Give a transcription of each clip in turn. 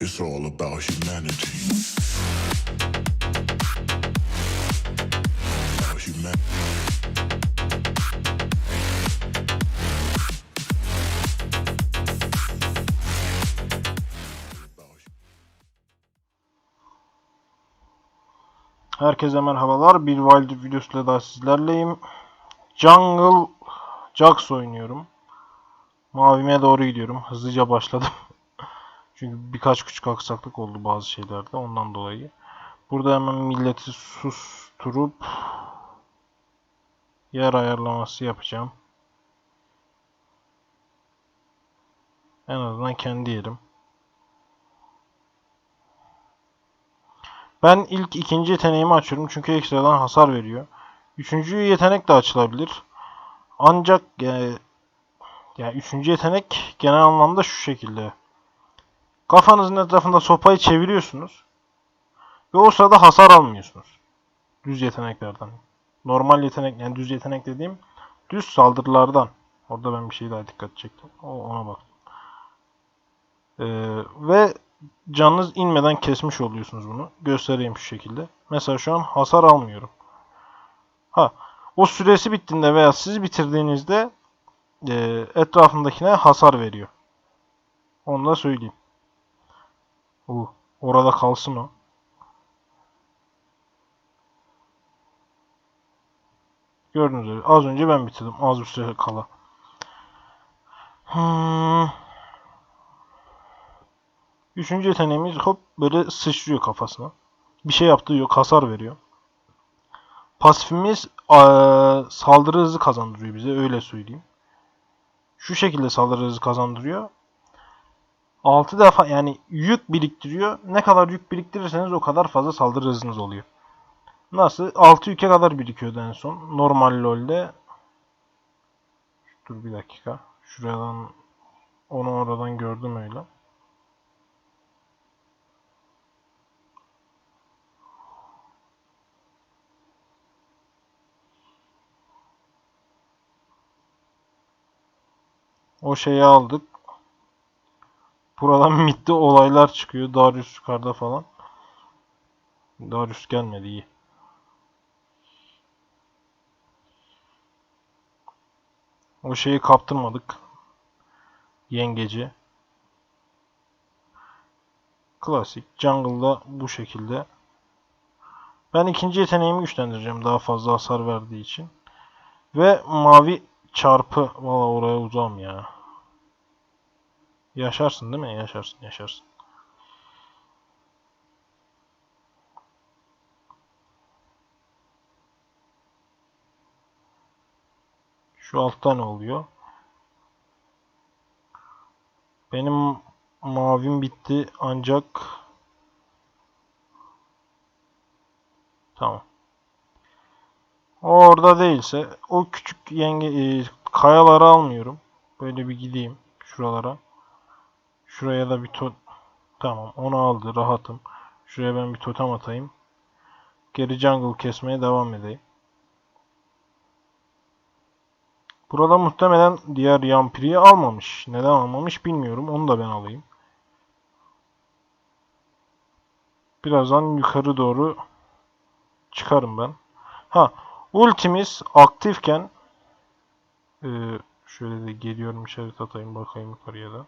It's all about humanity. Herkese merhabalar. Bir Wild videosuyla daha sizlerleyim. Jungle Jax oynuyorum. Mavime doğru gidiyorum. Hızlıca başladım. Çünkü birkaç küçük aksaklık oldu bazı şeylerde ondan dolayı. Burada hemen milleti susturup yer ayarlaması yapacağım. En azından kendi yerim. Ben ilk ikinci yeteneğimi açıyorum çünkü ekstradan hasar veriyor. Üçüncü yetenek de açılabilir. Ancak e, yani üçüncü yetenek genel anlamda şu şekilde. Kafanızın etrafında sopayı çeviriyorsunuz. Ve o sırada hasar almıyorsunuz. Düz yeteneklerden. Normal yetenek yani düz yetenek dediğim düz saldırılardan. Orada ben bir şey daha dikkat çektim. O, ona bak. Ee, ve canınız inmeden kesmiş oluyorsunuz bunu. Göstereyim şu şekilde. Mesela şu an hasar almıyorum. Ha, o süresi bittiğinde veya siz bitirdiğinizde e, etrafındakine hasar veriyor. Onu da söyleyeyim. Orada kalsın o. Gördüğünüz üzere az önce ben bitirdim. Az bir süre kala. Hmm. Üçüncü yeteneğimiz hop böyle sıçrıyor kafasına. Bir şey yaptığı yok. Hasar veriyor. Pasifimiz eee, saldırı hızı kazandırıyor bize. Öyle söyleyeyim. Şu şekilde saldırı hızı kazandırıyor. 6 defa yani yük biriktiriyor. Ne kadar yük biriktirirseniz o kadar fazla saldırı hızınız oluyor. Nasıl? 6 yüke kadar birikiyordu en son. Normal LoL'de. Dur bir dakika. Şuradan onu oradan gördüm öyle. O şeyi aldık. Buradan midde olaylar çıkıyor. Darius yukarıda falan. Darius gelmedi iyi. O şeyi kaptırmadık. Yengeci. Klasik. Jungle'da bu şekilde. Ben ikinci yeteneğimi güçlendireceğim daha fazla hasar verdiği için. Ve mavi çarpı. Valla oraya uzam ya. Yaşarsın değil mi? Yaşarsın, yaşarsın. Şu altta ne oluyor? Benim mavim bitti ancak Tamam. Orada değilse o küçük yenge e, kayaları almıyorum. Böyle bir gideyim şuralara. Şuraya da bir to Tamam onu aldı rahatım. Şuraya ben bir totem atayım. Geri jungle kesmeye devam edeyim. Burada muhtemelen diğer Yampiri'yi almamış. Neden almamış bilmiyorum. Onu da ben alayım. Birazdan yukarı doğru çıkarım ben. Ha, ultimiz aktifken e, şöyle de geliyorum işaret atayım bakayım yukarıya da.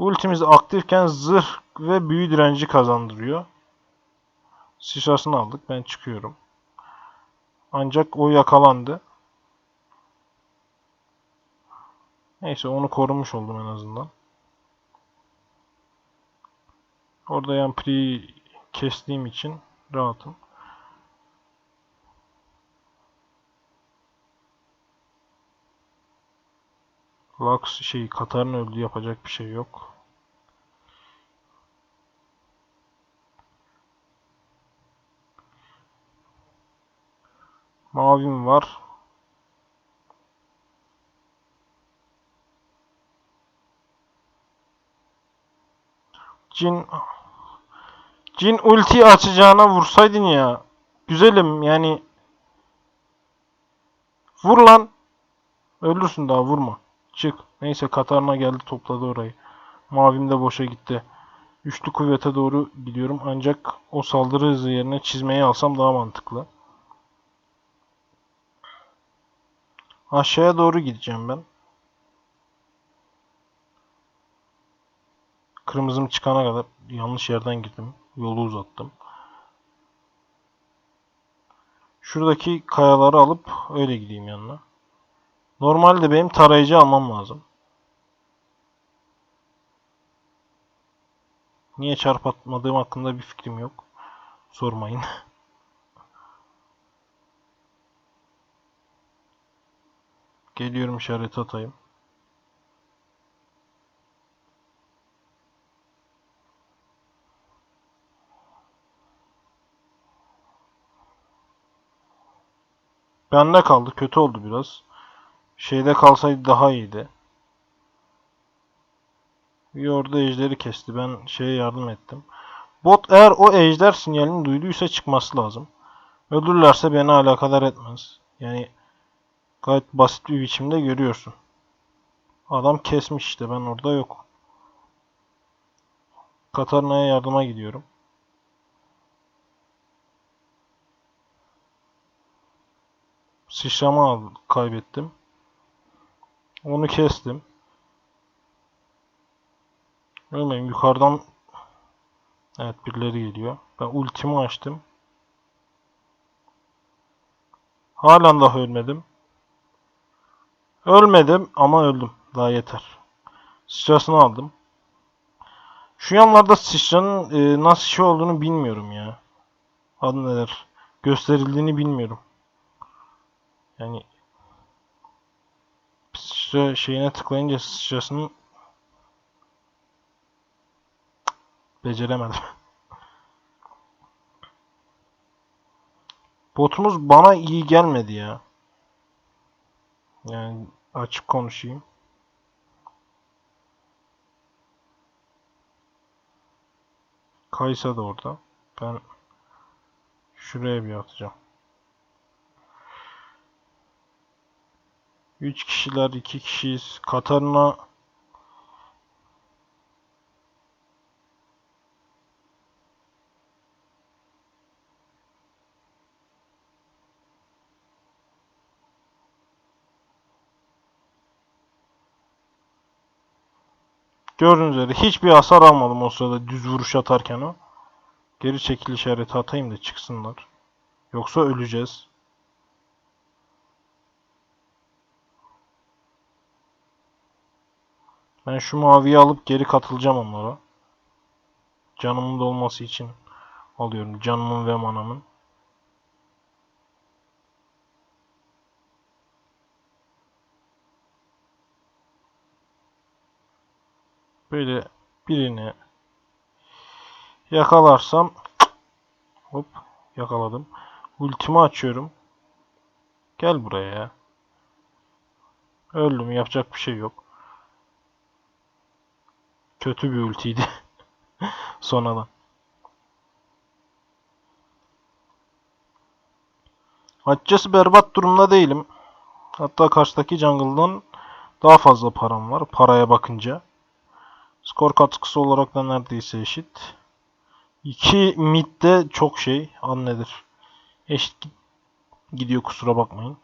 Ultimiz aktifken zırh ve büyü direnci kazandırıyor. Sıçrasını aldık. Ben çıkıyorum. Ancak o yakalandı. Neyse onu korumuş oldum en azından. Orada Yampri'yi kestiğim için rahatım. Lux şey Katar'ın öldü yapacak bir şey yok. Mavim var. Cin Cin ulti açacağına vursaydın ya. Güzelim yani. Vur lan. Ölürsün daha vurma. Çık. Neyse Katarina geldi topladı orayı. Mavim de boşa gitti. Üçlü kuvvete doğru gidiyorum ancak o saldırı hızı yerine çizmeyi alsam daha mantıklı. Aşağıya doğru gideceğim ben. Kırmızım çıkana kadar yanlış yerden girdim. Yolu uzattım. Şuradaki kayaları alıp öyle gideyim yanına. Normalde benim tarayıcı almam lazım. Niye çarp atmadığım hakkında bir fikrim yok. Sormayın. Geliyorum işaret atayım. Bende kaldı. Kötü oldu biraz. Şeyde kalsaydı daha iyiydi. Bir orada ejderi kesti. Ben şeye yardım ettim. Bot eğer o ejder sinyalini duyduysa çıkması lazım. Öldürürlerse beni alakadar etmez. Yani gayet basit bir biçimde görüyorsun. Adam kesmiş işte ben orada yok. Katarina'ya yardıma gidiyorum. Sıçrama kaybettim. Onu kestim. Ölmeyin yukarıdan Evet birileri geliyor. Ben ultimi açtım. Halen daha ölmedim. Ölmedim ama öldüm. Daha yeter. Sıçrasını aldım. Şu yanlarda sıçranın e, nasıl şey olduğunu bilmiyorum ya. Adı neler? Gösterildiğini bilmiyorum. Yani sıçra şeyine tıklayınca sıçrasının Beceremedim. Botumuz bana iyi gelmedi ya. Yani açık konuşayım. Kaysa da orada. Ben şuraya bir atacağım. 3 kişiler, 2 kişiyiz. Katarina Gördüğünüz üzere hiçbir hasar almadım o sırada düz vuruş atarken o. Geri çekil işareti atayım da çıksınlar. Yoksa öleceğiz. Ben şu maviyi alıp geri katılacağım onlara. Canımın dolması için alıyorum. Canımın ve manamın. Böyle birini yakalarsam hop yakaladım. Ultimi açıyorum. Gel buraya ya. Öldüm yapacak bir şey yok. Kötü bir ultiydi. Sonradan. Açıkçası berbat durumda değilim. Hatta karşıdaki jungle'dan daha fazla param var paraya bakınca. Skor katkısı olarak da neredeyse eşit. 2 mid de çok şey. An nedir? Eşit gidiyor kusura bakmayın.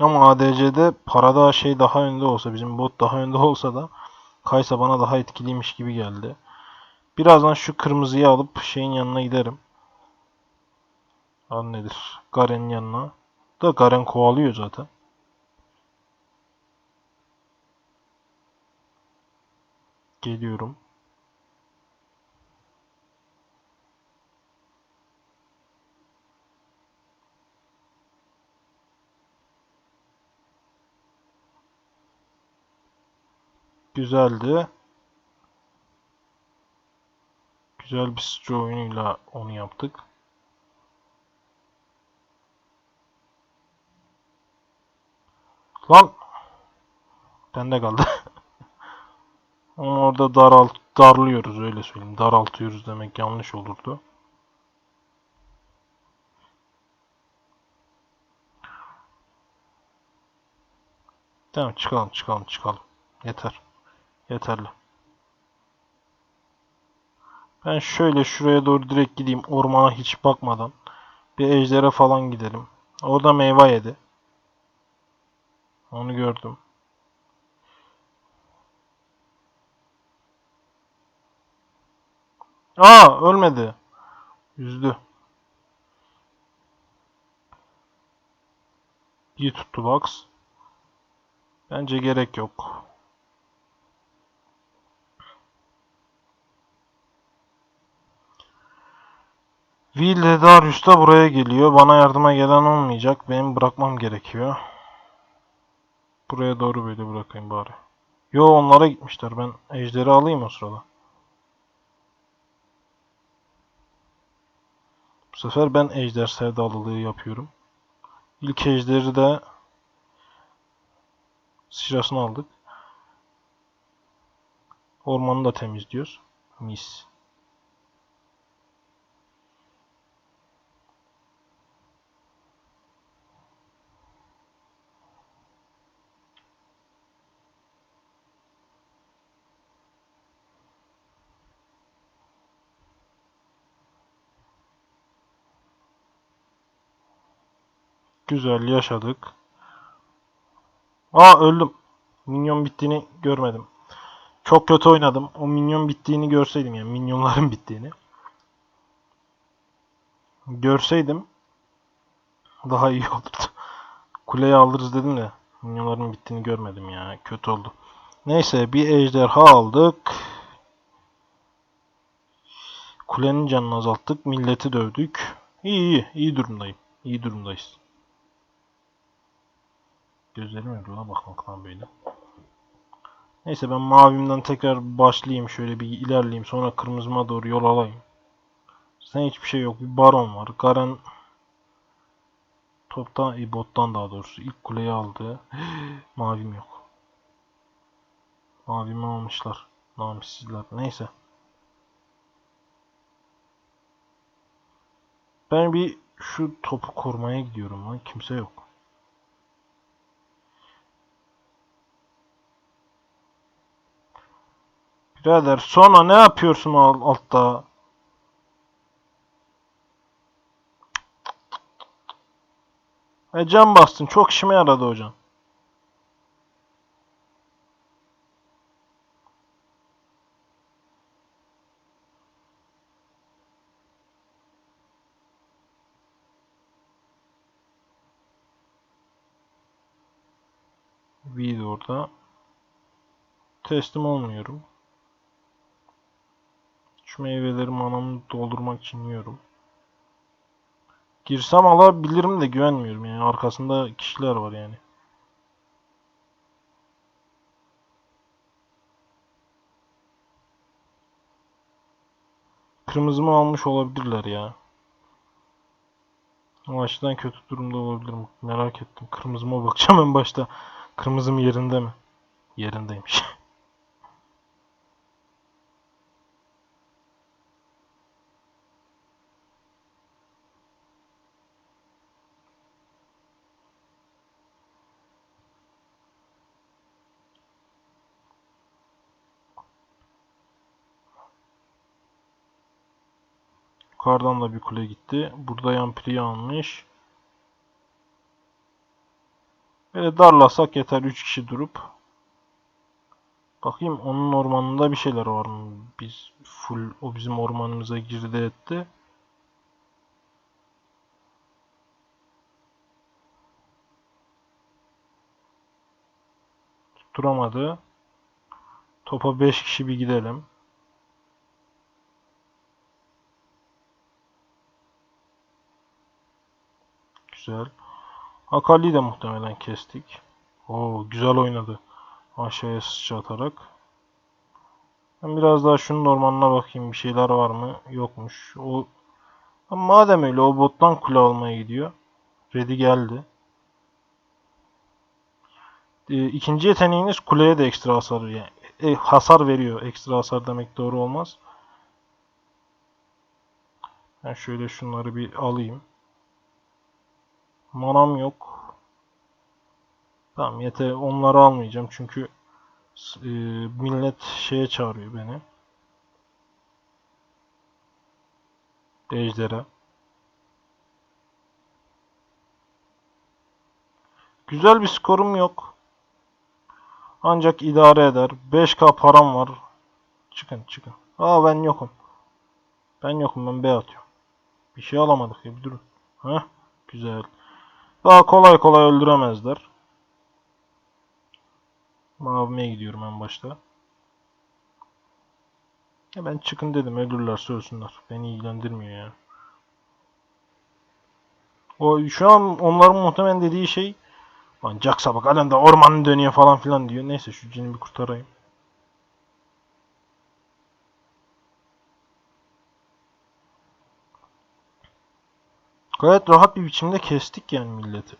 Ama ADC'de parada şey daha önde olsa bizim bot daha önde olsa da Kaysa bana daha etkiliymiş gibi geldi. Birazdan şu kırmızıyı alıp şeyin yanına giderim. An nedir? Garen'in yanına. Da Garen kovalıyor zaten. Geliyorum. Güzeldi. Güzel bir sıçra oyunuyla onu yaptık. Lan! Bende kaldı. Onu orada daralt darlıyoruz öyle söyleyeyim. Daraltıyoruz demek yanlış olurdu. Tamam çıkalım çıkalım çıkalım. Yeter. Yeterli. Ben şöyle şuraya doğru direkt gideyim ormana hiç bakmadan. Bir ejdere falan gidelim. Orada meyve yedi. Onu gördüm. Aa ölmedi. Üzdü. İyi tuttu Box. Bence gerek yok. Will de Darius da buraya geliyor. Bana yardıma gelen olmayacak. Benim bırakmam gerekiyor. Buraya doğru böyle bırakayım bari. Yo onlara gitmişler. Ben ejderi alayım o sırada. Bu sefer ben ejder sevdalılığı yapıyorum. İlk ejderi de sıçrasını aldık. Ormanı da temizliyoruz. Mis. Güzel yaşadık. Aa öldüm. Minyon bittiğini görmedim. Çok kötü oynadım. O minyon bittiğini görseydim yani minyonların bittiğini. Görseydim daha iyi olurdu. Kuleyi alırız dedim de minyonların bittiğini görmedim ya. Kötü oldu. Neyse bir ejderha aldık. Kulenin canını azalttık. Milleti dövdük. İyi iyi. iyi durumdayım. İyi durumdayız. Gözlerim yoruldu la bakmaktan böyle. Neyse ben mavimden tekrar başlayayım. Şöyle bir ilerleyeyim. Sonra kırmızıma doğru yol alayım. Sen hiçbir şey yok. Bir baron var. Garen toptan, e, bottan daha doğrusu ilk kuleyi aldı. Mavim yok. Mavimi almışlar. Namissizler. Neyse. Ben bir şu topu korumaya gidiyorum lan. Kimse yok. Birader sonra ne yapıyorsun al- altta? E can bastın. Çok işime yaradı hocam. V orada. Teslim olmuyorum. Şu meyveleri manamı doldurmak için yiyorum. Girsem alabilirim de güvenmiyorum yani. Arkasında kişiler var yani. Kırmızımı almış olabilirler ya. O kötü durumda olabilirim. Merak ettim. Kırmızıma bakacağım en başta. Kırmızım yerinde mi? Yerindeymiş. Yukarıdan da bir kule gitti. Burada Yampiri almış. Böyle darlasak yeter 3 kişi durup. Bakayım onun ormanında bir şeyler var mı? Biz full o bizim ormanımıza girdi etti. Tutturamadı. Topa 5 kişi bir gidelim. Güzel. Akali'yi de muhtemelen kestik. Oo güzel oynadı. Aşağıya sıçratarak. Ben biraz daha şunun ormanına bakayım. Bir şeyler var mı? Yokmuş. O Ama madem öyle o bottan kule almaya gidiyor. Ready geldi. Ee, ikinci yeteneğiniz kuleye de ekstra hasar yani e, hasar veriyor. Ekstra hasar demek doğru olmaz. Ben şöyle şunları bir alayım. Manam yok. Tamam yeter onları almayacağım çünkü e, millet şeye çağırıyor beni. Ejderha. Güzel bir skorum yok. Ancak idare eder. 5k param var. Çıkın çıkın. Aa ben yokum. Ben yokum ben B atıyorum. Bir şey alamadık ya bir durun. Heh güzel. Daha kolay kolay öldüremezler. Mavime gidiyorum en başta. Ya ben çıkın dedim ölürlerse ölsünler. Beni ilgilendirmiyor yani. O şu an onların muhtemelen dediği şey Lan Jax'a bak halen de ormanın dönüyor falan filan diyor. Neyse şu cini bir kurtarayım. Gayet rahat bir biçimde kestik yani milleti.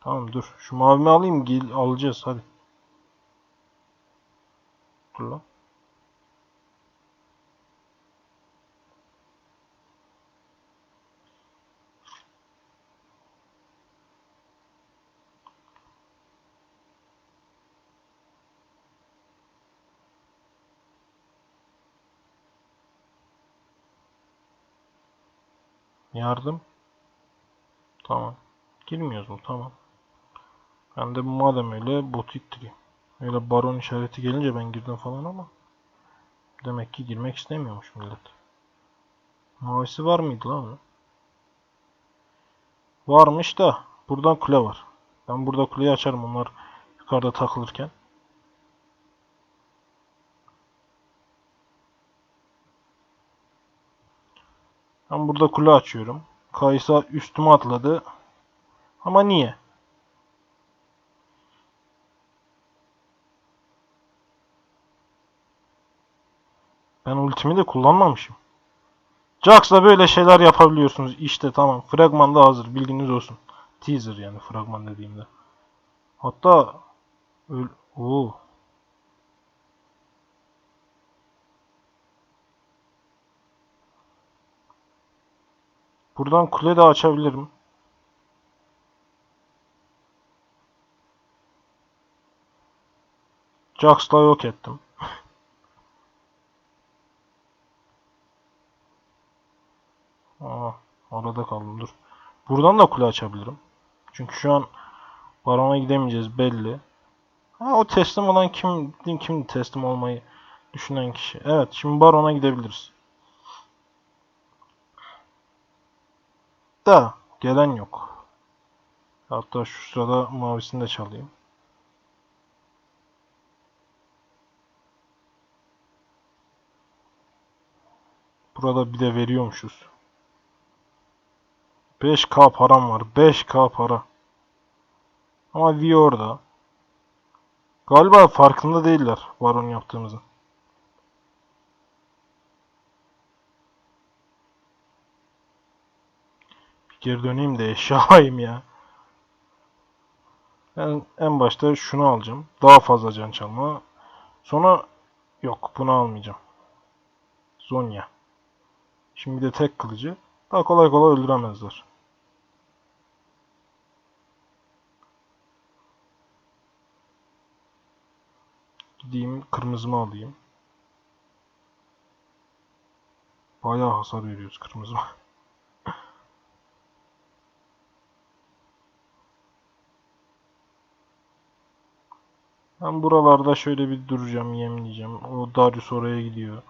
Tamam dur. Şu mavimi alayım. Gel, alacağız hadi. Dur lan. Yardım. Tamam. Girmiyoruz mu? Tamam. Ben de madem öyle botu ittireyim. Öyle baron işareti gelince ben girdim falan ama. Demek ki girmek istemiyormuş millet. Mavisi var mıydı lan? Varmış da buradan kule var. Ben burada kuleyi açarım onlar yukarıda takılırken. Ben burada kule açıyorum. Kaysa üstüme atladı. Ama niye? Ben ultimi de kullanmamışım. Jax'la böyle şeyler yapabiliyorsunuz. İşte tamam. Fragman da hazır. Bilginiz olsun. Teaser yani fragman dediğimde. Hatta Oo. Buradan kule de açabilirim. Jax'la yok ettim. Aa, arada kaldım dur. Buradan da kule açabilirim. Çünkü şu an Baron'a gidemeyeceğiz belli. Ha o teslim olan kim kim teslim olmayı düşünen kişi. Evet şimdi Baron'a gidebiliriz. Da gelen yok. Hatta şu sırada mavisini de çalayım. Burada bir de veriyormuşuz. 5k param var. 5k para. Ama V orada. Galiba farkında değiller baron yaptığımızın. Geri döneyim de eşya alayım ya. Ben en başta şunu alacağım. Daha fazla can çalma. Sonra yok bunu almayacağım. Zonya. Şimdi de tek kılıcı. Daha kolay kolay öldüremezler. Gideyim kırmızımı alayım. Bayağı hasar veriyoruz kırmızıma. Ben buralarda şöyle bir duracağım, yemleyeceğim. O Darius oraya gidiyor.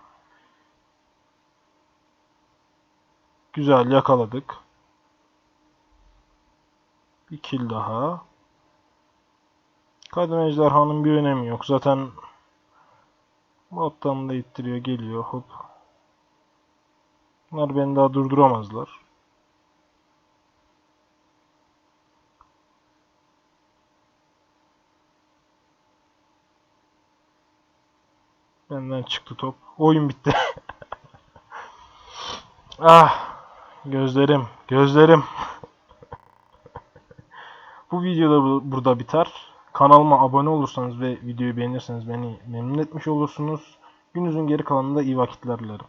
Güzel yakaladık. Bir kill daha. Kadın ejderhanın bir önemi yok. Zaten bottan da ittiriyor geliyor hop. Bunlar beni daha durduramazlar. Benden çıktı top. Oyun bitti. ah gözlerim gözlerim. Bu video da bu- burada biter. Kanalıma abone olursanız ve videoyu beğenirseniz beni memnun etmiş olursunuz. Gününüzün geri kalanında iyi vakitler dilerim.